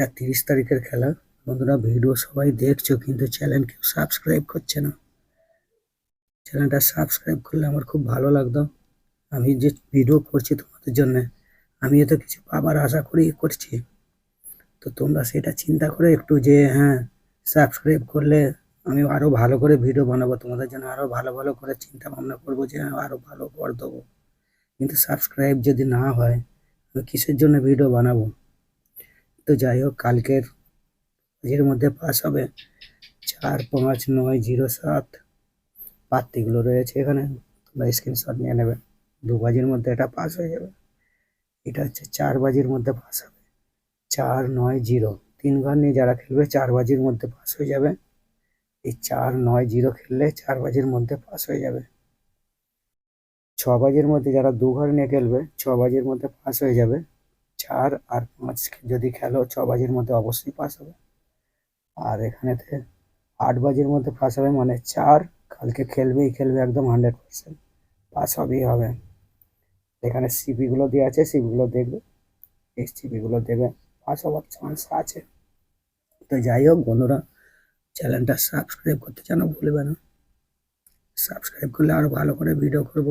এটা তিরিশ তারিখের খেলা। বন্ধুরা ভিডিও সবাই দেখছ কিন্তু চ্যানেল কেউ সাবস্ক্রাইব করছে না। চ্যানেলটা সাবস্ক্রাইব করলে আমার খুব ভালো লাগতো। আমি যে ভিডিও করছি তোমাদের জন্য আমি তো কিছু পাবার আশা করি করছি। তো তোমরা সেটা চিন্তা করে একটু যে হ্যাঁ সাবস্ক্রাইব করলে আমি আরও ভালো করে ভিডিও বানাবো। তোমাদের জন্য আরও ভালো ভালো করে চিন্তা ভাবনা করব যে হ্যাঁ, আরও ভালো করে দেবো। কিন্তু সাবস্ক্রাইব যদি না হয় আমি কিসের জন্য ভিডিও বানাবো? তো যাই হোক, কালকের এর মধ্যে পাস হবে। চার পাঁচ নয় জিরো সাত পাত্তিগুলো রয়েছে এখানে। তোমরা স্ক্রিনশট নিয়ে নেবে। দু বাজির মধ্যে এটা পাস হয়ে যাবে। এটা হচ্ছে চার বাজির মধ্যে পাস হবে। চার নয় জিরো। তিন ঘর নিয়ে যারা খেলবে, চার বাজির মধ্যে পাস হয়ে যাবে। এই চার নয় জিরো খেললে চার বাজির মধ্যে পাস হয়ে যাবে। ছ বাজির মধ্যে যারা দু ঘর নিয়ে খেলবে, ছ বাজির মধ্যে পাস হয়ে যাবে। চার আর পাঁচ। যদি খেলো, ছ বাজির মধ্যে অবশ্যই পাস হবে। আর এখানেতে আট বাজির মধ্যে পাস হবে মানে চার। কালকে খেলবেই, খেলবে একদম হান্ড্রেড পার্সেন্ট পাস হবেই হবে। এখানে সিপিগুলো দেওয়া আছে সিপিগুলো দেখবে। এই সিপিগুলো দেবে পাস হওয়ার চান্স আছে। তো যাই হোক বন্ধুরা চ্যানেলটা সাবস্ক্রাইব করতে যেন ভুলবে না। সাবস্ক্রাইব করলে আরও ভালো করে ভিডিও করব।